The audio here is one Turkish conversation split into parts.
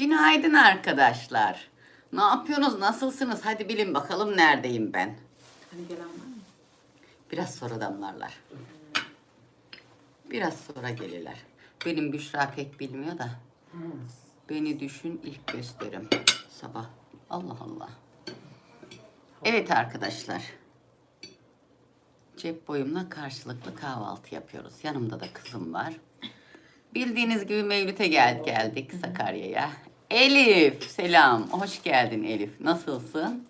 Günaydın arkadaşlar. Ne yapıyorsunuz? Nasılsınız? Hadi bilin bakalım neredeyim ben. Hani gelen var mı? Biraz sonra damlarlar. Biraz sonra gelirler. Benim Büşra pek bilmiyor da. Beni düşün ilk gösterim. Sabah. Allah Allah. Evet arkadaşlar. Cep boyumla karşılıklı kahvaltı yapıyoruz. Yanımda da kızım var. Bildiğiniz gibi Mevlüt'e gel geldik Sakarya'ya. Elif selam. Hoş geldin Elif. Nasılsın?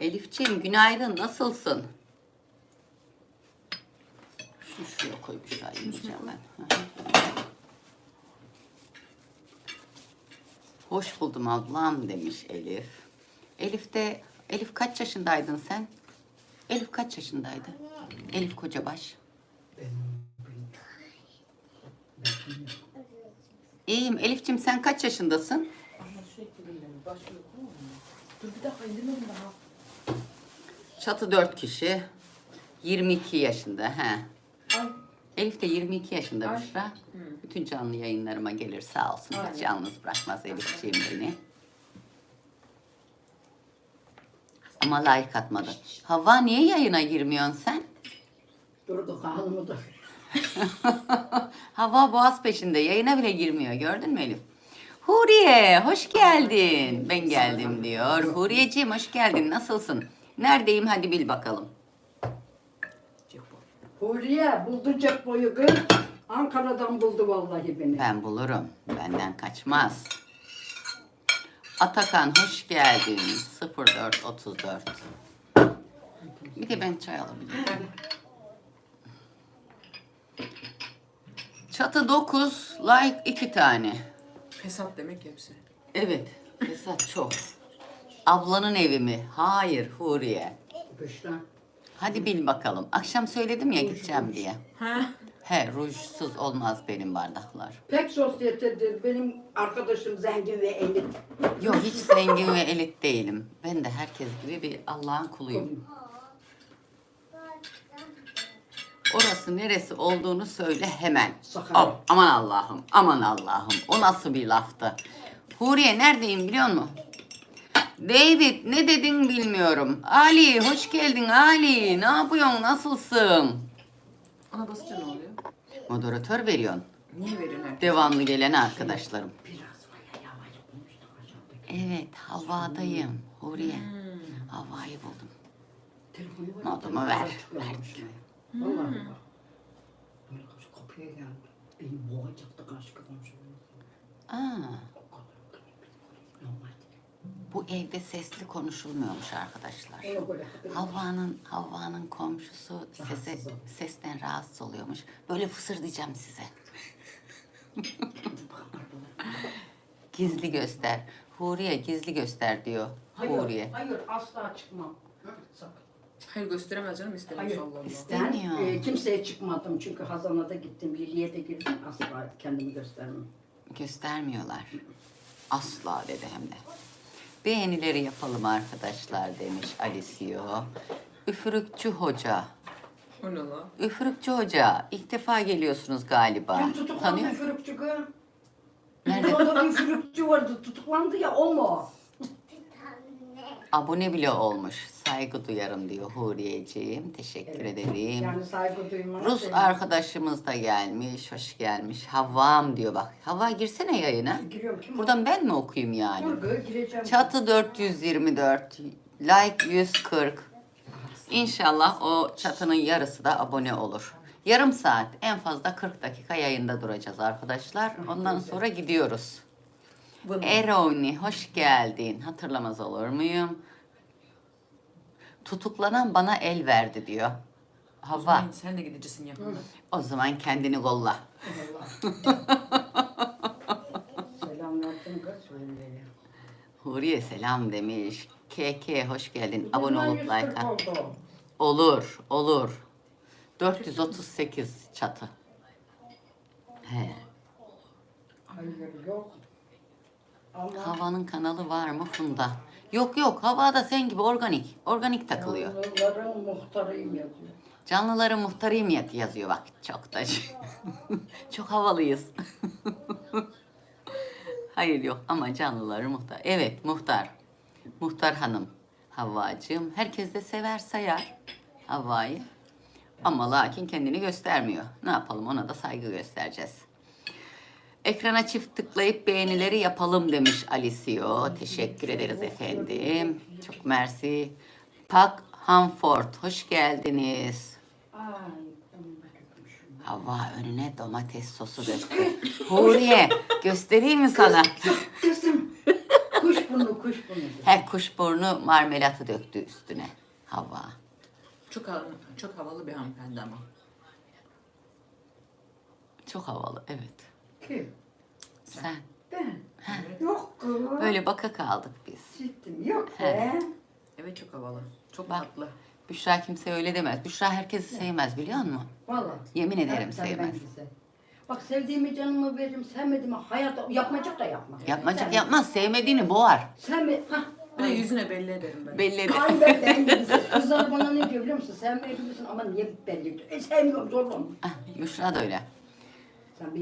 Elifciğim günaydın. Nasılsın? Şu şuraya koy bir şey yiyeceğim ben. Hoş buldum ablam demiş Elif. Elif de Elif kaç yaşındaydın sen? Elif kaç yaşındaydı? Elif Kocabaş. İyiyim. Elif'cim sen kaç yaşındasın? Mu? Dur bir dakika indirmedim daha. Çatı 4 kişi. 22 yaşında. He. Ay. Elif de 22 yaşında. Büşra. Bütün canlı yayınlarıma gelir sağ olsun. Aynen. Hiç yalnız bırakmaz Elif'ciğim beni. Ama like atmadı. Hava niye yayına girmiyorsun sen? Durdu kanımı da. Hava boğaz peşinde. Yayına bile girmiyor. Gördün mü Elif? Huriye hoş geldin. Ben geldim diyor. Huriyeciğim hoş geldin. Nasılsın? Neredeyim hadi bil bakalım. Huriye buldu cep boyu kız. Ankara'dan buldu vallahi beni. Ben bulurum. Benden kaçmaz. Atakan hoş geldin. 0434. Bir de ben çay alabilirim. Çatı 9, like 2 tane. Fesat demek hepsi. Evet, fesat çok. Ablanın evi mi? Hayır, Huriye. Büşra. Hadi bil bakalım. Akşam söyledim ya gideceğim diye. Ha? He, rujsuz olmaz benim bardaklar. Pek sosyetedir. Benim arkadaşım zengin ve elit. Yok hiç zengin ve elit değilim. Ben de herkes gibi bir Allah'ın kuluyum. Orası neresi olduğunu söyle hemen. Sakarya. Ab- aman Allah'ım, aman Allah'ım. O nasıl bir laftı? Huriye neredeyim biliyor musun? David ne dedin bilmiyorum. Ali hoş geldin Ali. Ne yapıyorsun? Nasılsın? Ona basınca ne oluyor? Moderatör veriyorsun. Niye veriyorsun? Devamlı gelen arkadaşlarım. Biraz var ya yavaş olmuş da aşağıdaki. Evet havadayım. Huriye. Havayı buldum. Telefonu var. Notumu ver, Vallahi bak. Böyle karşı kapıya geldi. Beni boğacaktı karşı komşum. Aa, O kadar. Normal değil. bu evde sesli konuşulmuyormuş arkadaşlar. Ona böyle Havva'nın Havva'nın komşusu sese, Rahatsız sesten rahatsız oluyormuş. Böyle fısır diyeceğim size. Gizli göster. Huriye gizli göster diyor. Hayır, Huriye. hayır asla çıkmam. Sakın. Hayır gösteremez canım istemiyor Hayır. Allah Allah. İste- Ben Demiyor. e, kimseye çıkmadım çünkü Hazan'a da gittim, Lili'ye de girdim. Asla kendimi göstermem. Göstermiyorlar. Asla dedi hem de. Beğenileri yapalım arkadaşlar demiş Alicio. Üfürükçü hoca. O ne la? Üfürükçü hoca. ilk defa geliyorsunuz galiba. Kim tutuklandı Tanıyor- üfürükçü kız? Nerede? Orada bir üfürükçü vardı, tutuklandı ya o mu? Abone bile olmuş. Saygı duyarım diyor Huriyeciğim. Teşekkür ederim. Yani saygı duymana Rus senin- arkadaşımız da gelmiş. Hoş gelmiş. Havvam diyor bak. Havva girsene yayına. Giriyorum kim? Buradan ben mi okuyayım yani? Dur kız, gireceğim. Çatı 424. Like 140. İnşallah o çatının yarısı da abone olur. Yarım saat en fazla 40 dakika yayında duracağız arkadaşlar. Ondan sonra gidiyoruz. Bunu. Eroni hoş geldin. Hatırlamaz olur muyum? Tutuklanan bana el verdi diyor. Hava. Uzman, Sen de gideceksin yakında. O zaman kendini kolla. Selam verdim kız. söyle. Huriye selam demiş. KK hoş geldin. Abone olup 140 like at. Olur, olur. 438 çatı. He. Hayır yok. Ama Havanın kanalı var mı Funda? Yok yok, havada sen gibi organik. Organik takılıyor. Yavruların muhtarıyım yazıyor. Canlıların muhtarıyım ya- yazıyor bak. Çok da çok havalıyız. Hayır yok ama canlıları muhtar. Evet muhtar. Muhtar hanım. Havvacığım. Herkes de sever sayar Havva'yı. Ama lakin kendini göstermiyor. Ne yapalım ona da saygı göstereceğiz. Ekrana çift tıklayıp beğenileri yapalım demiş Alicio. Teşekkür ederiz efendim. Çok mersi. Pak Hanford hoş geldiniz. Hava önüne domates sosu döktü. Huriye göstereyim mi sana? Kızım. Kuşburnu kuşburnu. Her kuşburnu marmelatı döktü üstüne. Hava. Çok havalı, çok havalı bir hanımefendi ama. Çok havalı evet. Kim? Sen. Ben. Yok kız. Böyle baka kaldık biz. Sittim yok be. Evet çok havalı. Çok Bak. tatlı. Büşra kimse öyle demez. Büşra herkesi sevmez biliyor musun? Vallahi. Yemin ederim senden sevmez. güzel. Bak sevdiğimi canımı veririm, sevmediğimi hayatta yapmacık da yapma. Yapmacık Sen- yapmaz. Sevmediğini boğar. Sevme, hah. Bir de yüzüne belli ederim ben. Belli eder. Ay ben ben gibisin. Kızlar bana ne diyor biliyor musun? Sevmeyebilirsin ama niye belli ediyor? E sevmiyorum zorla mı? Ah, Büşra da öyle.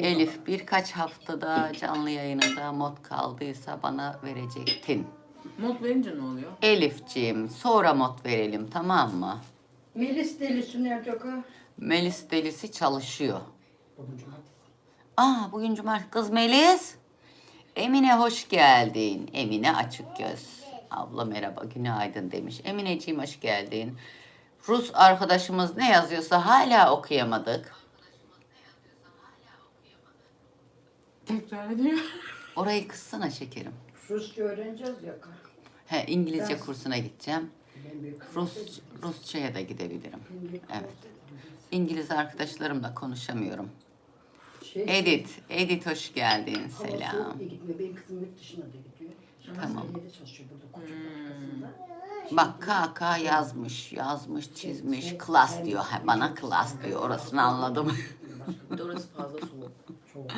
Elif birkaç haftada canlı yayınında mod kaldıysa bana verecektin. Mod verince ne oluyor? Elifciğim sonra mod verelim tamam mı? Melis delisi nerede kız? Melis delisi çalışıyor. Aa bugün cumartesi. Kız Melis. Emine hoş geldin. Emine açık göz. Abla merhaba günaydın demiş. Emineciğim hoş geldin. Rus arkadaşımız ne yazıyorsa hala okuyamadık. Tekrar ediyor. Orayı kıssana şekerim. Rusça öğreneceğiz ya. He İngilizce Ben- kursuna gideceğim. Rus Rusçaya da gidebilirim. Evet. İngiliz arkadaşlarımla konuşamıyorum. Şey, Edit, Edit hoş geldin. Selam. soğuk diye gitmiyor. Benim kızım yurt dışına da gidiyor. Şimdi Tamam. hastanede çalışıyor burada koca fabrikasında. Bak KK yazmış, yazmış, çizmiş. Klas diyor. Ha, bana klas diyor. Orasını anladım. Bir de orası fazla soğuk. Çok.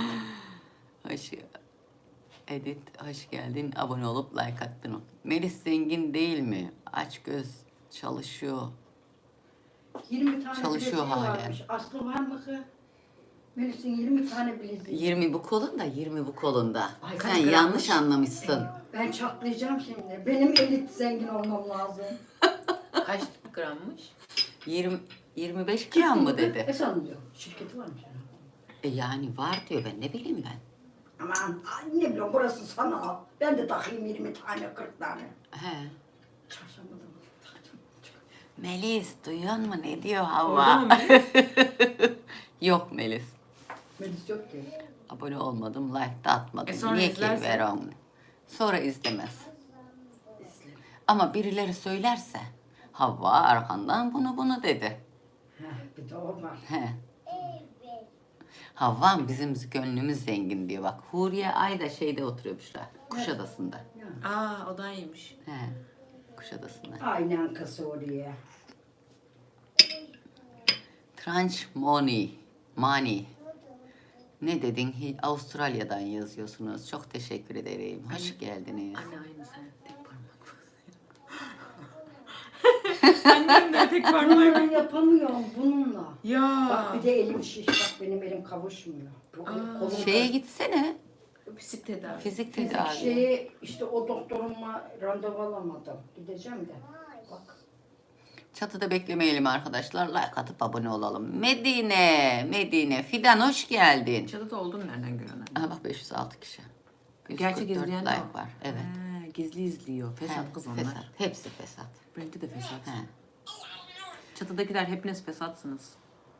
Hoş, Edit, hoş geldin. Abone olup like attın. Melis zengin değil mi? Aç göz çalışıyor. 20 tane Çalışıyor bileziği hala. varmış. Aslı var mı kız? Melis'in 20 tane bileziği. 20 bu kolunda, 20 bu kolunda. Ay, Sen kaç yanlış anlamışsın. Ben çatlayacağım şimdi. Benim elit zengin olmam lazım. Kaç grammış? 20 25 gram mı dedi? Ne sanıyor? Şirketi varmış herhalde. E yani var diyor ben ne bileyim ben. Aman ay ne bileyim burası sana. Ben de takayım 20 tane 40 tane. He. Çarşamba da. Melis duyuyor mu ne diyor Orada hava? mı Melis? Yok Melis. Melis yok ki. Abone olmadım, like de atmadım. E sonra Niye ki izlerse? ver onu? Sonra izlemez. İzle. Ama birileri söylerse Havva arkandan bunu bunu dedi. Heh, bir de o var. He. Havvam bizim gönlümüz zengin diyor bak. Huriye Ay da şeyde oturuyormuş da. Kuşadası'nda. Aa o da iyiymiş. He. Kuşadası'nda. Aynen kası oraya. Tranch money. Money. Ne dedin? Hi- Avustralya'dan yazıyorsunuz. Çok teşekkür ederim. Hoş geldiniz. Anne aynı sen. Tek parmak. Annem de tek parmak. Bununla yapamıyorum bununla. Ya. Bak bir de elim şiş. Bak benim elim kavuşmuyor. Bu Aa. kolum Şeye gitsene. Fizik tedavi. Fizik Fizik tedavi. şeyi işte o doktoruma randevu alamadım. Gideceğim de. Bak. Çatıda beklemeyelim arkadaşlar. Like atıp abone olalım. Medine, Medine. Fidan hoş geldin. Çatıda oldun nereden görünen? Aha bak 506 kişi. Gerçek 144 izleyen de like var. var. Evet. Ha, gizli izliyor. Fesat He, kız onlar. Fesat. Hepsi fesat. Benimki de fesat. He. Çatıdakiler hepiniz fesatsınız.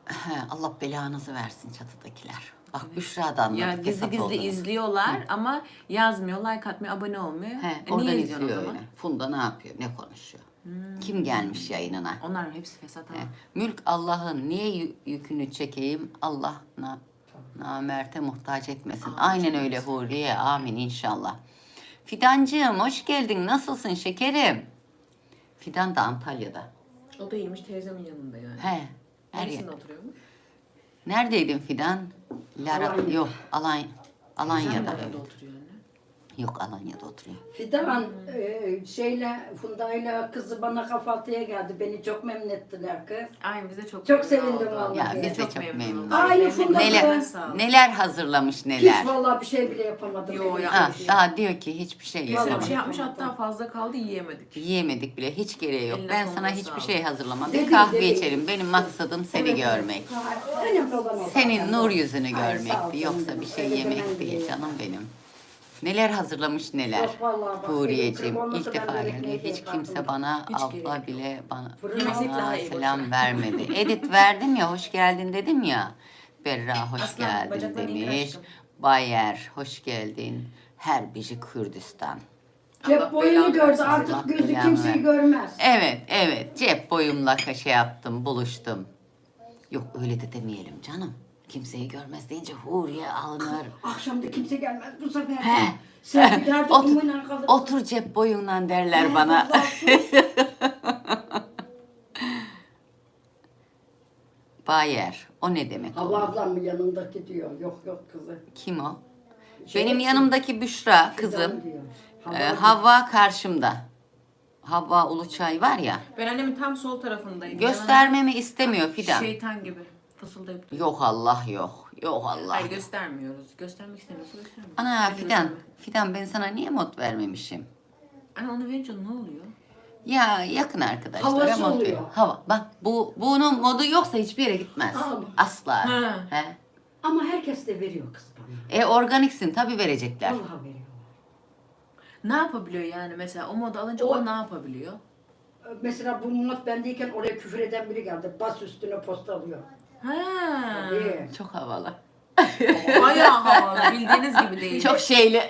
He, Allah belanızı versin çatıdakiler. Bak Büşra da anladı Ya gizli gizli olduğunu. izliyorlar ama yazmıyor, like atmıyor, abone olmuyor. He, E, oradan niye izliyor o zaman? öyle. Funda ne yapıyor, ne konuşuyor? Hmm. Kim gelmiş yayınına? Onlar hepsi fesat ama. He. Mülk Allah'ın niye yü- yükünü çekeyim? Allah na, namerte muhtaç etmesin. Aynen öyle Huriye. Amin inşallah. Fidancığım hoş geldin. Nasılsın şekerim? Fidan da Antalya'da. O da iyiymiş teyzemin yanında yani. He. Her yer. Oturuyormuş? Neredeydin Fidan? Lara Alanya. yok. Alanya. Teyzem Alanya'da. nerede Evet. oturuyor anne? Yok Alanya'da oturuyor. Fidan e, şeyle Funda'yla kızı bana kahvaltıya geldi. Beni çok memnun ettiler kız. Ay bize çok Çok memnun sevindim olduk. vallahi. Ya biz de çok memnunuz. Aynı Funda Neler kız. Sağ ol. neler hazırlamış Hiç neler. vallahi bir şey bile yapamadım. Yo, ya. Ha, daha diyor ki hiçbir şey Güzel bir yapamadık. şey yapmış hatta fazla kaldı yiyemedik. Yiyemedik bile hiç gereği yok. Eline Ben koluna sana hiçbir sağlık. şey hazırlamadım. Dedim, Kahve dedim. içelim. Benim maksadım seni görmek. Ha, Önemli olan o. Senin nur yüzünü Ay, sağ ol görmekti. canım Yoksa benim. bir şey Öyle yemek değil canım benim. Neler hazırlamış neler. Yok vallahi bak, Huriyeciğim benim ilk kırık defa ben Hiç kimse yapardım. bana Hiç abla gerek bile bana, bana daha iyi, selam vermedi. Edit verdim ya hoş geldin dedim ya. Berra hoş Aslan, geldin bacaklarını iyi demiş. Bayer hoş geldin. Her biri Kürdistan. Cep boyunu gördü artık gözü belanı kimseyi görmez. Evet, evet. Cep boyumla kaşe yaptım, buluştum. Yok öyle de demeyelim canım. Kimseyi görmez deyince Huriye alınır. Akşamda kimse gelmez bu sefer. He. Sen bir derdi Otur, kalır. otur cep boyundan derler bana. Bayer. O ne demek Hava oğlum? ablam mı yanındaki diyor. Yok yok kızı. Kim o? Şey, Benim yanımdaki Büşra Fidan kızım. diyor. Ee, Hava Havva karşımda. Havva Uluçay var ya. Ben annemin tam sol tarafındayım. Göstermemi istemiyor Fidan. Şeytan gibi fısıldayıp duruyor. Yok Allah yok. Yok Allah. Hayır göstermiyoruz. Göstermek istemiyorsa göstermiyoruz. Ana Bence Fidan. gösterme. Fidan ben sana niye mod vermemişim? Anne onu verince ne oluyor? Ya yakın arkadaşlar. Havası mod oluyor. veriyor. Hava. Bak bu bunun modu yoksa hiçbir yere gitmez. Al. Asla. Ha. He. Ama herkes de veriyor kız bana. E organiksin tabi verecekler. Vallahi veriyor. Ne yapabiliyor yani mesela o modu alınca o, O- ne yapabiliyor? Mesela bu mod bendeyken oraya küfür eden biri geldi. Bas üstüne posta alıyor. Ha. İyi. Çok havalı. Bayağı havalı bildiğiniz gibi değil. Çok şeyli.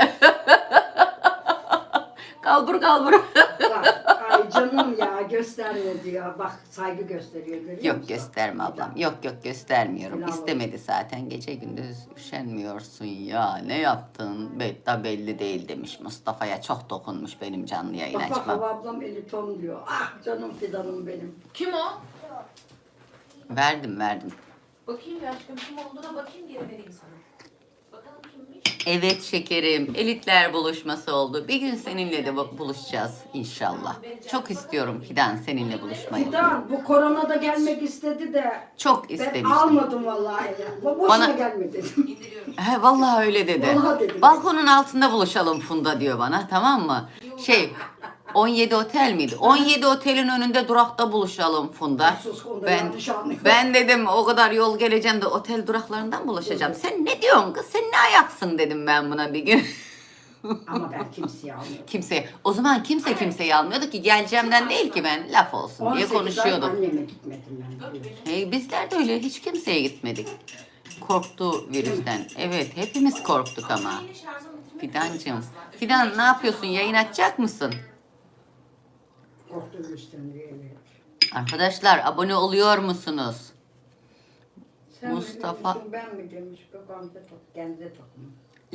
kalbur kalbur. Bak, ay canım ya gösterme diyor. Bak saygı gösteriyor görüyor yok musun? gösterme ablam. Yok yok göstermiyorum. Helal olsun. İstemedi zaten. Gece gündüz üşenmiyorsun ya. Ne yaptın? Betta belli değil demiş. Mustafa'ya çok dokunmuş benim canlı yayın Bak bak açmam. hava ablam eli ton diyor. Ah canım fidanım benim. Kim o? Verdim verdim. Bakayım ya aşkım kim olduğuna bakayım geri vereyim sana. Bakalım kimmiş? Evet şekerim. Elitler buluşması oldu. Bir gün seninle de bu- buluşacağız inşallah. Çok istiyorum Fidan seninle buluşmayı. Fidan bu korona da gelmek istedi de Çok ben istemiştim. almadım vallahi. ya. Boşuna Bana- gelme dedim. He vallahi öyle dedi. Vallahi dedi. Balkonun altında buluşalım Funda diyor bana tamam mı? Şey 17 otel miydi? 17 otelin önünde durakta buluşalım Funda. Sus, Ben yanlış anlıyor. ben dedim o kadar yol geleceğim de otel duraklarından buluşacağım. Sen ne diyorsun kız? Sen ne ayaksın dedim ben buna bir gün. Ama ben kimseyi almıyorum. Kimse o zaman kimse kimseyi almıyordu ki geleceğimden değil ki ben laf olsun diye 18 ay konuşuyorduk. anneme gitmedim ben. biliyorsun. Hey, bizler de öyle hiç kimseye gitmedik. Korktu virüsten. Evet hepimiz korktuk ama. Fidancığım. Fidan ne yapıyorsun? Yayın açacak mısın? Korktu virüsten diye evet. Arkadaşlar abone oluyor musunuz? Sen Mustafa- mi demişsin, ben mi demiş. Gökhan'da tak, kendine takma.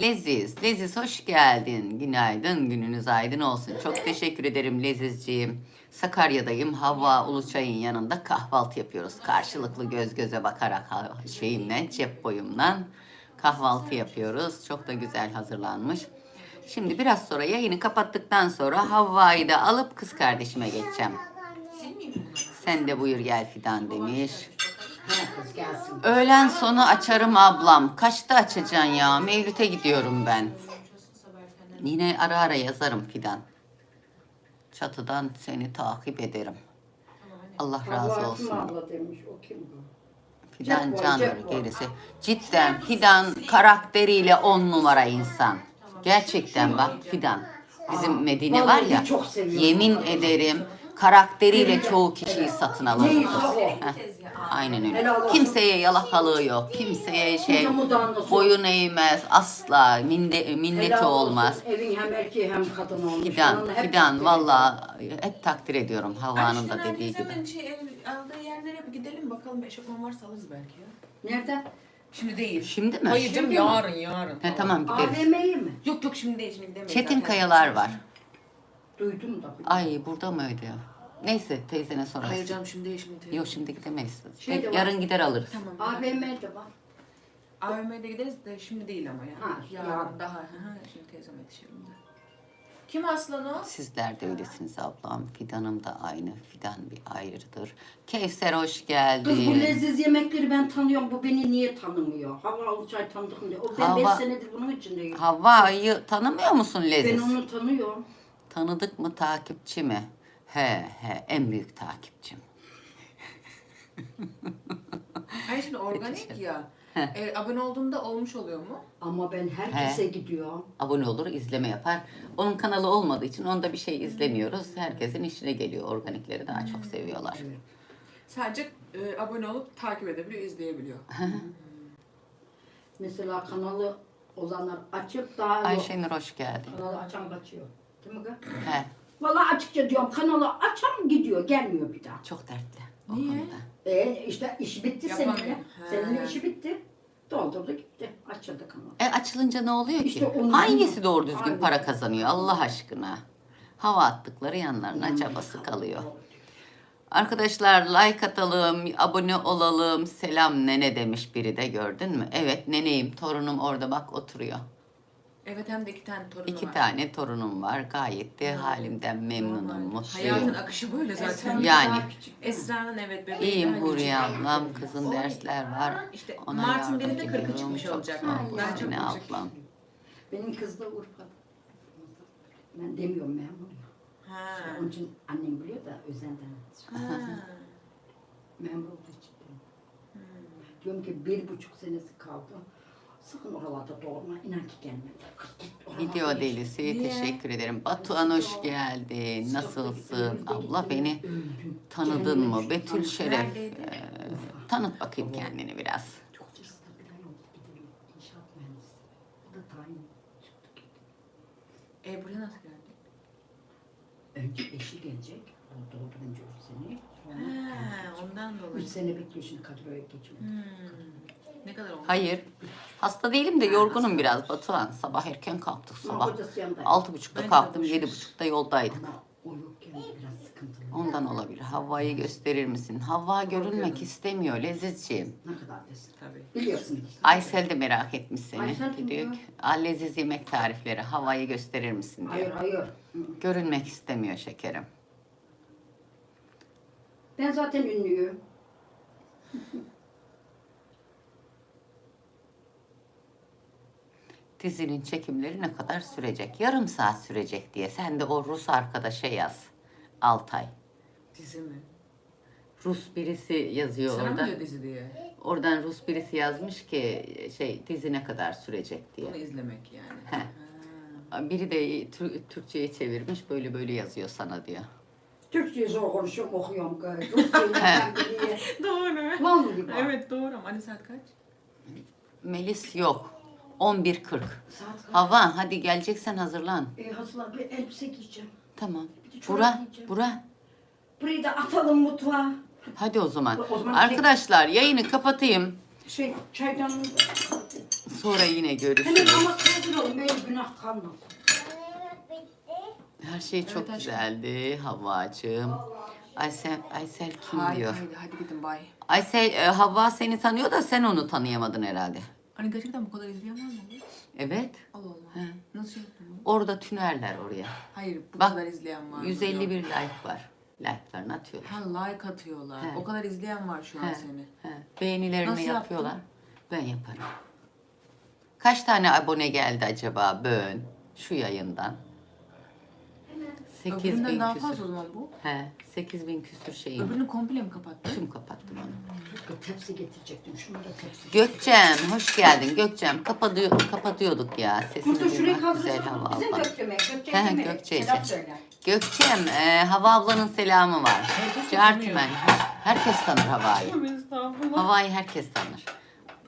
Leziz, Leziz hoş geldin. Günaydın, gününüz aydın olsun. Çok teşekkür ederim Lezizciğim. Sakarya'dayım. Havva Uluçay'ın yanında kahvaltı yapıyoruz. Karşılıklı göz göze bakarak ha- şeyimle, cep boyumla kahvaltı yapıyoruz. Çok da güzel hazırlanmış. Şimdi biraz sonra yayını kapattıktan sonra Havva'yı da alıp kız kardeşime geçeceğim. Sen de buyur gel Fidan demiş. Öğlen sonu açarım ablam. Kaçta açacaksın ya? Mevlüt'e gidiyorum ben. Yine ara ara yazarım Fidan. Çatıdan seni takip ederim. Allah razı olsun. Fidan var. gerisi. Cidden Fidan karakteriyle on numara insan. Gerçekten bak Fidan. Bizim Medine var ya. çok seviyorum. Yemin ederim karakteriyle çoğu kişiyi satın alır. Kız. Heh, Aynen öyle. Kimseye yalakalığı yok. Kimseye şey boyun eğmez. Asla minde, minneti Helal olsun. olmaz. Evin hem erkeği hem kadın olmuş. Fidan, hep Fidan takdir valla hep takdir ediyorum Havva'nın da dediği gibi. şey, el- aldığı yerlere bir gidelim bakalım eşofman varsa alırız belki ya. Nerede? Şimdi değil. Şimdi mi? Hayır canım Şimdi mi? yarın yarın. He, tamam gideriz. AVM'yi mi? Yok yok şimdi değil şimdi gidemeyiz. Çetin zaten. Kayalar var. Duydum da. Ay burada mıydı ya? Neyse teyzene sorarız. Hayır canım şimdi değil şimdi değil. Yok şimdi gidemeyiz. Şey de var. Yarın gider alırız. Tamam. AVM de var. AVM'de gideriz de şimdi değil ama yani. Ha, yarın, yarın. daha. Hı hı, şimdi teyzeme yetişelim de. Kim aslan o? Sizler de öylesiniz ablam. Fidan'ım da aynı. Fidan bir ayrıdır. Kevser hoş geldin. Kız bu leziz yemekleri ben tanıyorum. Bu beni niye tanımıyor? Hava Alıçay tanıdık mı diye. O ben Hava- 5 senedir bunun içindeyim. Havva'yı tanımıyor musun Ben Leziz? onu tanıyorum. Tanıdık mı takipçi mi? He he en büyük takipçim. Hayır şimdi organik ya. E, abone olduğumda olmuş oluyor mu? Ama ben herkese gidiyor. Abone olur, izleme yapar. Onun kanalı olmadığı için onda bir şey izlemiyoruz. Herkesin işine geliyor. Organikleri daha çok seviyorlar. Evet. Sadece e, abone olup takip edebiliyor, izleyebiliyor. Mesela kanalı olanlar açıp daha. Ayşenur hoş geldin. Kanalı açan kaçıyor. Değil mi kız? He, Vallahi açıkça diyorum kanalı açan gidiyor gelmiyor bir daha. çok dertli. O Niye? konuda. E işte iş bitti Yapamıyor. seninle. Seninle işi bitti. Doldurdu gitti. Açıldı kanalı. E açılınca ne oluyor ki? İşte Hangisi doğru düzgün Aynen. para kazanıyor Allah aşkına? Hava attıkları yanlarına cabası kalıyor. Arkadaşlar like atalım, abone olalım. Selam nene demiş biri de gördün mü? Evet neneyim, torunum orada bak oturuyor. Evet hem de iki tane torunu İki var. tane torunum var. Gayet de halimden memnunum, Normal. mutluyum. Hayatın akışı böyle zaten. Esra'nın Yani. daha küçük. Esra'nın evet bebeği İyiyim daha Huriye küçük. ablam, kızın dersler var. İşte Ona Mart'ın birinde yardımcı 40'ı oluyorum. çıkmış Çok olacak. sağ ol. Daha çok olacak. ablam. Benim kız da Urfa'da. Ben demiyorum memur ya. Ha. Onun için annem biliyor da özenden. Ha. Memur olduğu için. Diyorum ki bir buçuk senesi kaldı. Sakın oralarda doğurma. İnan ki gelmedi. Kız git oralarda Video yaşa. delisi Niye? teşekkür ederim. Batuhan hoş geldin. Nasılsın? Abla beni tanıdın mı? Betül Şeref. Ee, tanıt bakayım kendini biraz. Çok cesur bir ay oldu gidelim. İnşaat mühendisi. O da tayin çıktı. E buraya nasıl geldi? Önce eşi gelecek. O doldurunca üç sene. Sonra Ha, kendi ondan dolayı. Üç sene bekliyor şimdi Kadıköy'e geçiyor. Hmm. Ne kadar oldu? Hayır. Hasta değilim de yorgunum biraz Batuhan. Sabah erken kalktık sabah. Altı buçukta kalktım. Yedi buçukta yoldaydık. Ondan olabilir. Havva'yı gösterir misin? Havva görünmek görün. istemiyor Lezizciğim. Ne kadar desin. Tabii. Biliyorsunuz. Aysel de merak etmiş seni. Aysel kim Diyor ki, "Aa, leziz yemek tarifleri. Havva'yı gösterir misin diyor. Hayır hayır. Görünmek istemiyor şekerim. Ben zaten ünlüyüm. Dizinin çekimleri ne kadar sürecek? Yarım saat sürecek diye. Sen de o Rus arkadaşa yaz. Altay. Dizi mi? Rus birisi yazıyor Sana mı orada. diyor dizi diye? Oradan Rus birisi yazmış ki şey dizi ne kadar sürecek diye. Bunu izlemek yani. Ha. Biri de Tür- Türkçe'ye çevirmiş böyle böyle yazıyor sana diyor. Türkçeyi zor konuşuyorum, okuyorum. Doğru. Vallahi bak. Evet doğru ama hani saat kaç? Melis yok. 11.40. Saat kaç? Hava hadi geleceksen hazırlan. E, hazırlan bir elbise giyeceğim. Tamam. Bir de çorap Bura, giyeceğim. bura. Burayı da atalım mutfağa. Hadi o zaman. O zaman Arkadaşlar yayını kapatayım. Şey çaydanlığı da Sonra yine Hemen görüşürüz. ama kaldıralım. Böyle günah kalmasın. Her şey çok Evet, aşkım. güzeldi Havvacığım. Aysel, Aysel kim Haydi, diyor? haydi hadi gidin bay. Aysel, e, Havva seni tanıyor da sen onu tanıyamadın herhalde. Hani gerçekten bu kadar izleyen var mı? Evet. Allah Allah. He. Nasıl yaptın bunu? Orada tünerler oraya. Hayır bu Bak, kadar izleyen var mı? 151 diyor. like var. Like'larını atıyorlar. Ha like atıyorlar. He. O kadar izleyen var şu an He, seni. he. Beğenilerini Nasıl yapıyorlar. yaptın? Ben yaparım. Kaç tane abone geldi acaba bön şu yayından? 8 Öbüründen bin daha küsür. fazla o zaman bu. He, 8 bin küsür şeyim. Öbürünü komple mi kapattın? Tüm kapattım onu. Tepsi getirecektim. Şunu da tepsi. Gökçem hoş geldin. Gökçem kapatıyor, kapatıyorduk ya. Sesini Mustafa şurayı duymak güzel hava kaldırsana. Bizim abla. Gökçe'me. Gökçe He, kime? Gökçe Selam söyle. Gökçem e, Hava ablanın selamı var. Herkes Cartmen. Herkes tanır Hava'yı. Estağfurullah. Hava'yı herkes tanır.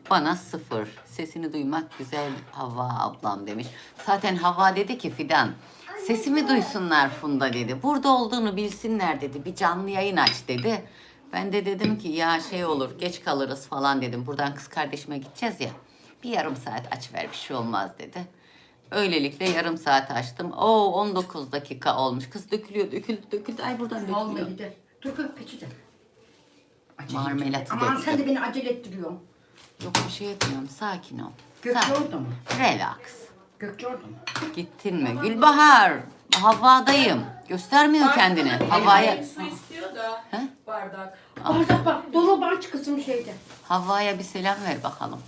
Bana sıfır. Sesini duymak güzel Hava ablam demiş. Zaten Hava dedi ki Fidan sesimi duysunlar Funda dedi. Burada olduğunu bilsinler dedi. Bir canlı yayın aç dedi. Ben de dedim ki ya şey olur geç kalırız falan dedim. Buradan kız kardeşime gideceğiz ya. Bir yarım saat aç ver bir şey olmaz dedi. Öylelikle yarım saat açtım. Oo 19 dakika olmuş. Kız dökülüyor döküldü döküldü. Ay buradan dökülüyor. Vallahi de. Dur kız peçete. Acele Marmelatı. Aman döktüm. sen de beni acele ettiriyorsun. Yok bir şey etmiyorum. Sakin ol. Gökçe Sakin. orada mı? Relax. Gökçe orada mı? Gittin mi? Gülbahar. Havadayım. Göstermiyor kendini. Havaya Su istiyor da He? bardak. Bardak bak dolabı aç kızım şeyde. Havaya bir selam ver bakalım.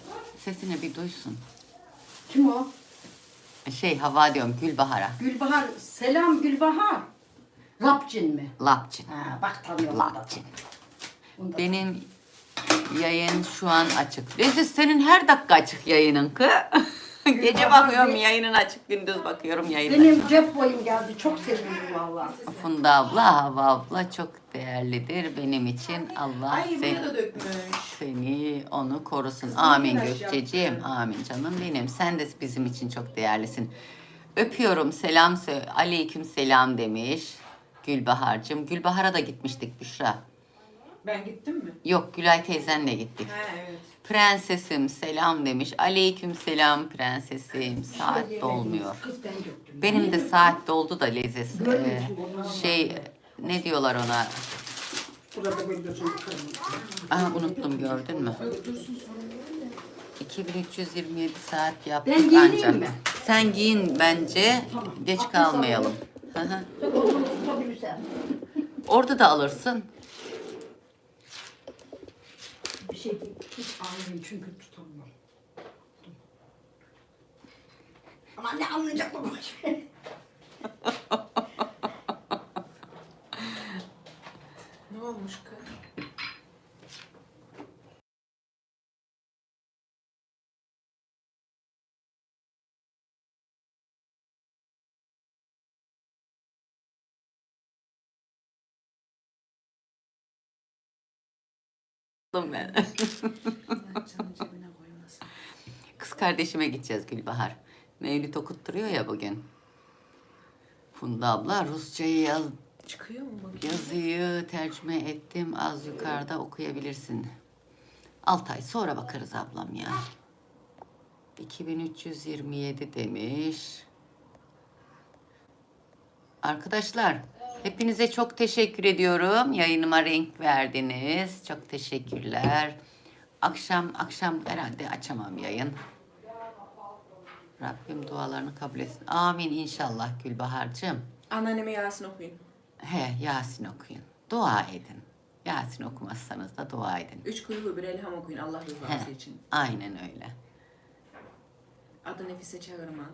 Sesini bir duysun. Kim o? Şey hava diyorum Gülbahar'a. Gülbahar. Selam Gülbahar. Lapçin mi? Lapçin. Ha bak tanıyorum. Lapçin. Bunda. Benim yayın şu an açık. Leziz senin her dakika açık yayının kı. Gece bakıyorum yayının açık, gündüz bakıyorum yayının açık. Benim cep boyum geldi. Çok sevindim valla. Funda abla, Hava abla çok değerlidir benim için. Allah Ay buraya da dökmüş. seni, onu korusun. Amin ilaç Gökçeciğim. Amin canım benim. Sen de bizim için çok değerlisin. Öpüyorum. Selam söyle. Aleyküm selam demiş. Gülbahar'cığım. Gülbahar'a da gitmiştik Büşra. Ben gittim mi? Yok Gülay teyzenle gittik. Ha evet. Prensesim selam demiş. Aleyküm selam prensesim. Saat dolmuyor. Kız ben döktüm. Benim de saat doldu da leziz. Ee, şey ne diyorlar ona? Burada böyle. Aa, unuttum gördün mü? 2327 saat yaptık Ben giyineyim ancak. mi? Sen giyin bence. Geç kalmayalım. Hı tutabilirsen. Orada da alırsın. Bir şey değil. Hiç almayayım çünkü tutamıyorum. Ama ne anlayacak bu şey? Ne olmuş kız? Ben. Cebine koymasın. Kız kardeşime gideceğiz Gülbahar. Mevlüt okutturuyor ya bugün. Funda abla Rusçayı yaz, Çıkıyor mu bakayım? yazıyı tercüme ettim. Az yukarıda okuyabilirsin. 6 ay sonra bakarız ablam ya. 2327 demiş. Arkadaşlar hepinize çok teşekkür ediyorum. Yayınıma renk verdiniz. Çok teşekkürler. Akşam akşam herhalde açamam yayın. Rabbim dualarını kabul etsin. Amin inşallah Gülbahar'cığım. Anneanneme Yasin okuyun. He Yasin okuyun. Dua edin. Yasin okumazsanız da dua edin. Üç kuyulu bir elham okuyun Allah rızası He, için. aynen öyle. Adı Nefise Çağırman.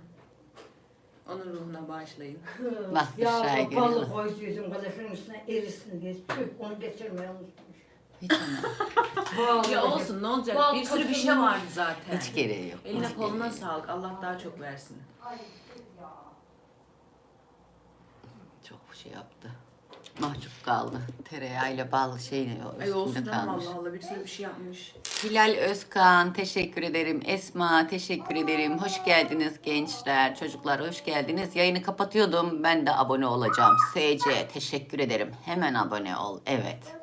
Onun ruhuna bağışlayın. Bak, ya geliyor. balık koydu yüzüm kalefin üstüne erisin diye. Tüh onu geçirmeyi unutmuş. Hiç, Vallahi. ya olsun ne olacak? Bal Bir sürü bir şey kaşığını- vardı zaten. hiç gereği yok. Eline hiç koluna gereği yok. sağlık. Allah daha çok versin. Çok şey yaptı. Mahcup kaldı. Tereyağıyla bal şey Ay olsun üstünde canım kalmış. Allah Allah bir sürü bir şey yapmış. Hilal Özkan teşekkür ederim. Esma teşekkür ederim. Hoş geldiniz gençler, çocuklar hoş geldiniz. Yayını kapatıyordum. Ben de abone olacağım. SC teşekkür ederim. Hemen abone ol. Evet.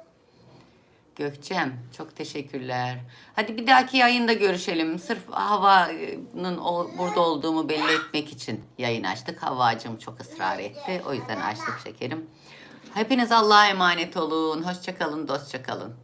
Gökçem çok teşekkürler. Hadi bir dahaki yayında görüşelim. Sırf havanın o, burada olduğumu belli etmek için yayın açtık. Havacım çok ısrar etti. O yüzden açtık şekerim. Hepiniz Allah'a emanet olun. Hoşça kalın, dostça kalın.